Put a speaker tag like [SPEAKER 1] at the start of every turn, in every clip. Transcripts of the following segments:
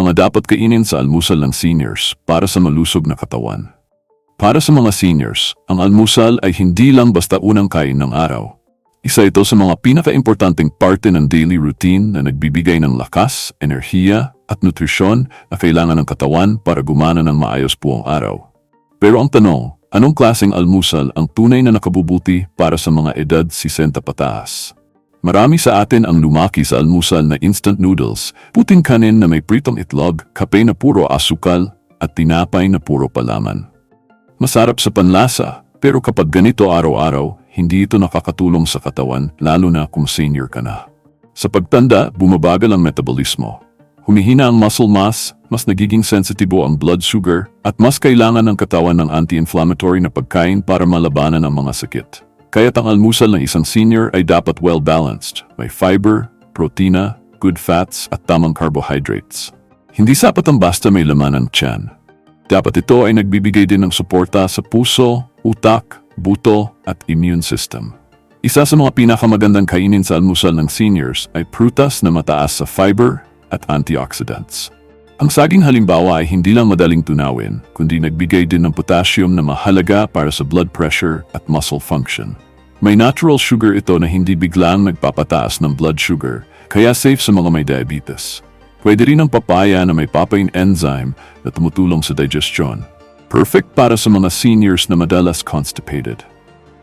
[SPEAKER 1] Mga dapat kainin sa almusal ng seniors para sa malusog na katawan. Para sa mga seniors, ang almusal ay hindi lang basta unang kain ng araw. Isa ito sa mga pinaka-importanting parte ng daily routine na nagbibigay ng lakas, enerhiya at nutrisyon na kailangan ng katawan para gumana ng maayos buong araw. Pero ang tanong, anong klaseng almusal ang tunay na nakabubuti para sa mga edad 60 pataas? Marami sa atin ang lumaki sa almusal na instant noodles, puting kanin na may pritong itlog, kape na puro asukal, at tinapay na puro palaman. Masarap sa panlasa, pero kapag ganito araw-araw, hindi ito nakakatulong sa katawan lalo na kung senior ka na. Sa pagtanda, bumabagal ang metabolismo. Humihina ang muscle mass, mas nagiging sensitibo ang blood sugar, at mas kailangan ng katawan ng anti-inflammatory na pagkain para malabanan ang mga sakit. Kaya't ang almusal ng isang senior ay dapat well-balanced. May fiber, protina, good fats at tamang carbohydrates. Hindi sapat ang basta may laman ang tiyan. Dapat ito ay nagbibigay din ng suporta sa puso, utak, buto at immune system. Isa sa mga pinakamagandang kainin sa almusal ng seniors ay prutas na mataas sa fiber at antioxidants. Ang saging halimbawa ay hindi lang madaling tunawin, kundi nagbigay din ng potassium na mahalaga para sa blood pressure at muscle function. May natural sugar ito na hindi biglang nagpapataas ng blood sugar, kaya safe sa mga may diabetes. Pwede rin ang papaya na may papain enzyme na tumutulong sa digestion. Perfect para sa mga seniors na madalas constipated.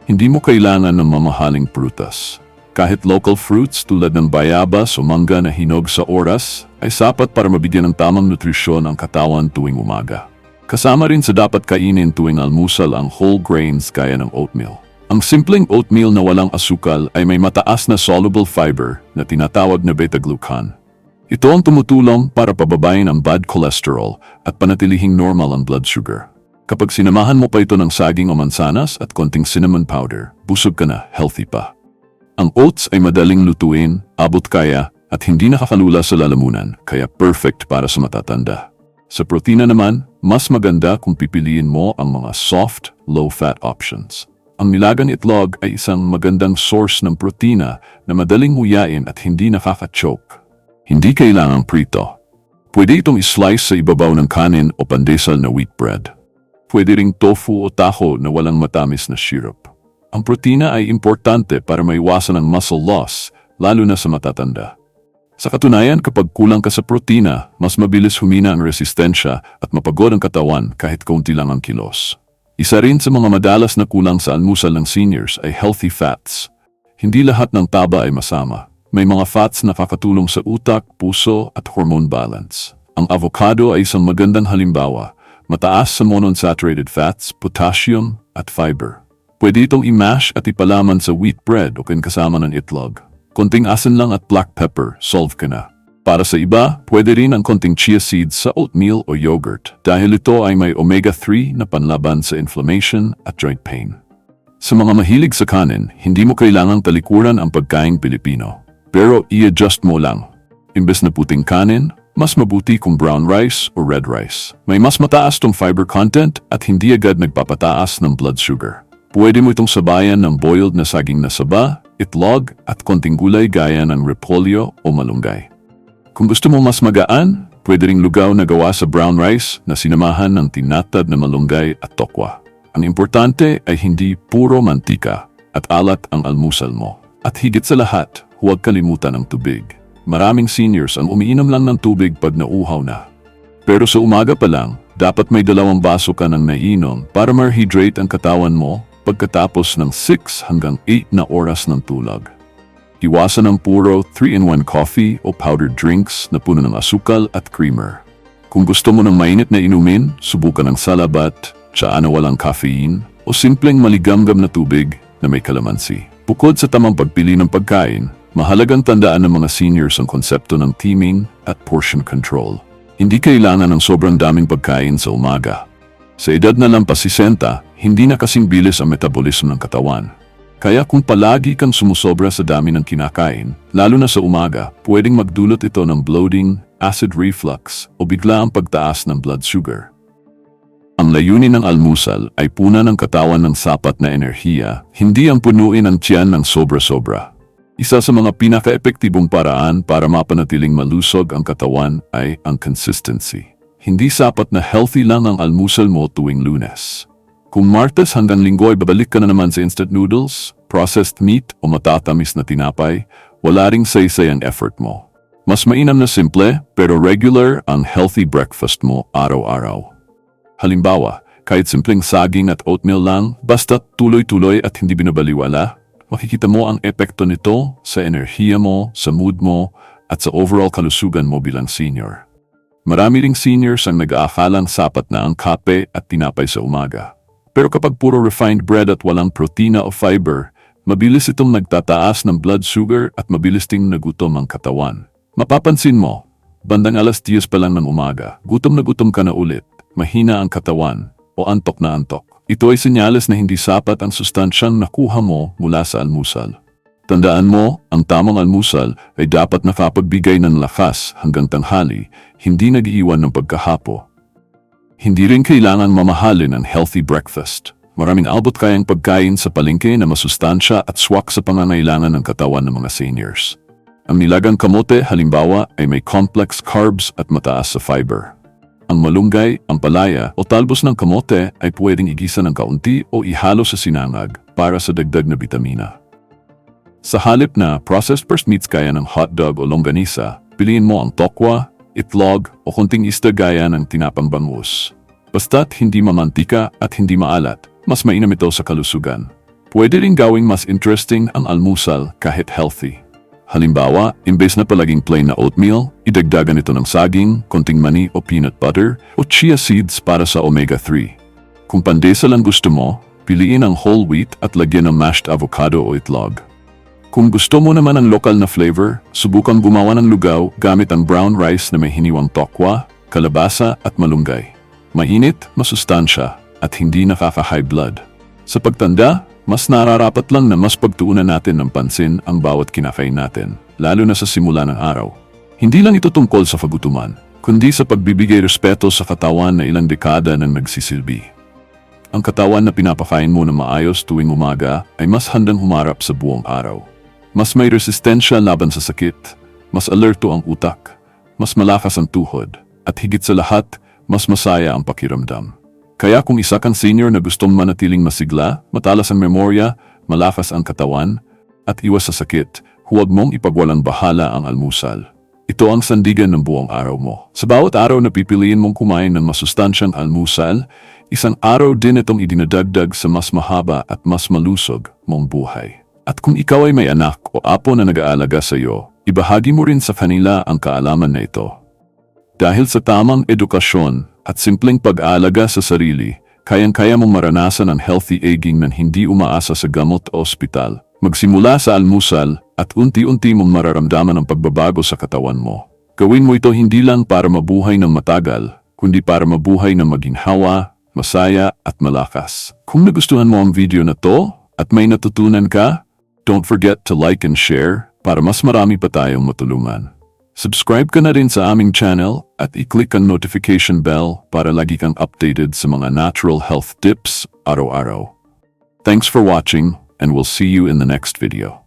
[SPEAKER 1] Hindi mo kailangan ng mamahaling prutas. Kahit local fruits tulad ng bayabas o mangga na hinog sa oras ay sapat para mabigyan ng tamang nutrisyon ang katawan tuwing umaga. Kasama rin sa dapat kainin tuwing almusal ang whole grains gaya ng oatmeal. Ang simpleng oatmeal na walang asukal ay may mataas na soluble fiber na tinatawag na beta-glucan. Ito ang tumutulong para pababayin ang bad cholesterol at panatilihing normal ang blood sugar. Kapag sinamahan mo pa ito ng saging o mansanas at konting cinnamon powder, busog ka na, healthy pa. Ang oats ay madaling lutuin, abot kaya, at hindi nakakalula sa lalamunan, kaya perfect para sa matatanda. Sa protina naman, mas maganda kung pipiliin mo ang mga soft, low-fat options. Ang nilagan itlog ay isang magandang source ng protina na madaling huyain at hindi nakaka-choke. Hindi kailangang prito. Pwede itong islice sa ibabaw ng kanin o pandesal na wheat bread. Pwede ring tofu o taho na walang matamis na syrup. Ang protina ay importante para maiwasan ang muscle loss, lalo na sa matatanda. Sa katunayan, kapag kulang ka sa protina, mas mabilis humina ang resistensya at mapagod ang katawan kahit kaunti lang ang kilos. Isa rin sa mga madalas na kulang sa almusal ng seniors ay healthy fats. Hindi lahat ng taba ay masama. May mga fats na nakakatulong sa utak, puso at hormone balance. Ang avocado ay isang magandang halimbawa Mataas sa monounsaturated fats, potassium at fiber. Pwede itong i-mash at ipalaman sa wheat bread o kasama ng itlog. Konting asin lang at black pepper, solve ka na. Para sa iba, pwede rin ang konting chia seeds sa oatmeal o yogurt dahil ito ay may omega-3 na panlaban sa inflammation at joint pain. Sa mga mahilig sa kanin, hindi mo kailangang talikuran ang pagkain Pilipino. Pero i-adjust mo lang. Imbes na puting kanin, mas mabuti kung brown rice o red rice. May mas mataas tong fiber content at hindi agad nagpapataas ng blood sugar. Pwede mo itong sabayan ng boiled na saging na saba, itlog at konting gulay gaya ng repolyo o malunggay. Kung gusto mo mas magaan, pwede ring lugaw na gawa sa brown rice na sinamahan ng tinatad na malunggay at tokwa. Ang importante ay hindi puro mantika at alat ang almusal mo. At higit sa lahat, huwag kalimutan ang tubig. Maraming seniors ang umiinom lang ng tubig pag nauhaw na. Pero sa umaga pa lang, dapat may dalawang baso ka ng nainom para ma-hydrate ang katawan mo pagkatapos ng 6 hanggang 8 na oras ng tulog. Iwasan ang puro 3-in-1 coffee o powdered drinks na puno ng asukal at creamer. Kung gusto mo ng mainit na inumin, subukan ng salabat, tsaa na walang caffeine, o simpleng maligamgam na tubig na may kalamansi. Bukod sa tamang pagpili ng pagkain, Mahalagang tandaan ng mga seniors ang konsepto ng teaming at portion control. Hindi kailangan ng sobrang daming pagkain sa umaga. Sa edad na lampas 60, hindi na kasing bilis ang metabolismo ng katawan. Kaya kung palagi kang sumusobra sa dami ng kinakain, lalo na sa umaga, pwedeng magdulot ito ng bloating, acid reflux o bigla ang pagtaas ng blood sugar. Ang layunin ng almusal ay puna ng katawan ng sapat na enerhiya, hindi ang punuin ang tiyan ng sobra-sobra. Isa sa mga pinaka-epektibong paraan para mapanatiling malusog ang katawan ay ang consistency. Hindi sapat na healthy lang ang almusal mo tuwing lunes. Kung Martes hanggang Linggo ay babalik ka na naman sa instant noodles, processed meat o matatamis na tinapay, wala ring saysay ang effort mo. Mas mainam na simple pero regular ang healthy breakfast mo araw-araw. Halimbawa, kahit simpleng saging at oatmeal lang, basta tuloy-tuloy at hindi binabaliwala, makikita mo ang epekto nito sa enerhiya mo, sa mood mo, at sa overall kalusugan mo bilang senior. Marami ring seniors ang nag-aakalang sapat na ang kape at tinapay sa umaga. Pero kapag puro refined bread at walang protina o fiber, mabilis itong nagtataas ng blood sugar at mabilis ting nagutom ang katawan. Mapapansin mo, bandang alas 10 pa lang ng umaga, gutom na gutom ka na ulit, mahina ang katawan, o antok na antok. Ito ay senyales na hindi sapat ang sustansyang nakuha mo mula sa almusal. Tandaan mo, ang tamang almusal ay dapat nakapagbigay ng lakas hanggang tanghali, hindi nag-iwan ng pagkahapo. Hindi rin kailangan mamahalin ang healthy breakfast. Maraming albot kayang pagkain sa palengke na masustansya at swak sa pangangailangan ng katawan ng mga seniors. Ang nilagang kamote halimbawa ay may complex carbs at mataas sa fiber. Ang malunggay, ang palaya o talbos ng kamote ay pwedeng igisa ng kaunti o ihalo sa sinangag para sa dagdag na bitamina. Sa halip na processed first meats gaya ng hotdog o longganisa, piliin mo ang tokwa, itlog o kunting isda gaya ng tinapang bangus. Basta't hindi mamantika at hindi maalat, mas mainam ito sa kalusugan. Pwede rin gawing mas interesting ang almusal kahit healthy. Halimbawa, imbes na palaging plain na oatmeal, idagdagan ito ng saging, konting mani o peanut butter o chia seeds para sa omega-3. Kung pandesa lang gusto mo, piliin ang whole wheat at lagyan ng mashed avocado o itlog. Kung gusto mo naman ang lokal na flavor, subukan gumawa ng lugaw gamit ang brown rice na may hiniwang tokwa, kalabasa at malunggay. Mainit, masustansya at hindi nakaka-high blood. Sa pagtanda, mas nararapat lang na mas pagtuunan natin ng pansin ang bawat kinakain natin, lalo na sa simula ng araw. Hindi lang ito tungkol sa kagutuman, kundi sa pagbibigay respeto sa katawan na ilang dekada nang nagsisilbi. Ang katawan na pinapakain mo na maayos tuwing umaga ay mas handang humarap sa buong araw. Mas may resistensya laban sa sakit, mas alerto ang utak, mas malakas ang tuhod, at higit sa lahat, mas masaya ang pakiramdam. Kaya kung isa kang senior na gustong manatiling masigla, matalas ang memorya, malakas ang katawan, at iwas sa sakit, huwag mong ipagwalang bahala ang almusal. Ito ang sandigan ng buong araw mo. Sa bawat araw na pipiliin mong kumain ng masustansyang almusal, isang araw din itong idinadagdag sa mas mahaba at mas malusog mong buhay. At kung ikaw ay may anak o apo na nag-aalaga sa iyo, ibahagi mo rin sa kanila ang kaalaman na ito. Dahil sa tamang edukasyon at simpleng pag-aalaga sa sarili, kayang-kaya mong maranasan ang healthy aging nang hindi umaasa sa gamot o ospital. Magsimula sa almusal at unti-unti mong mararamdaman ang pagbabago sa katawan mo. Gawin mo ito hindi lang para mabuhay ng matagal, kundi para mabuhay ng maginhawa, masaya at malakas. Kung nagustuhan mo ang video na to at may natutunan ka, don't forget to like and share para mas marami pa tayong matulungan. Subscribe ka na rin sa aming channel at i-click ang notification bell para lagi kang updated sa mga natural health tips araw-araw. Thanks for watching and we'll see you in the next video.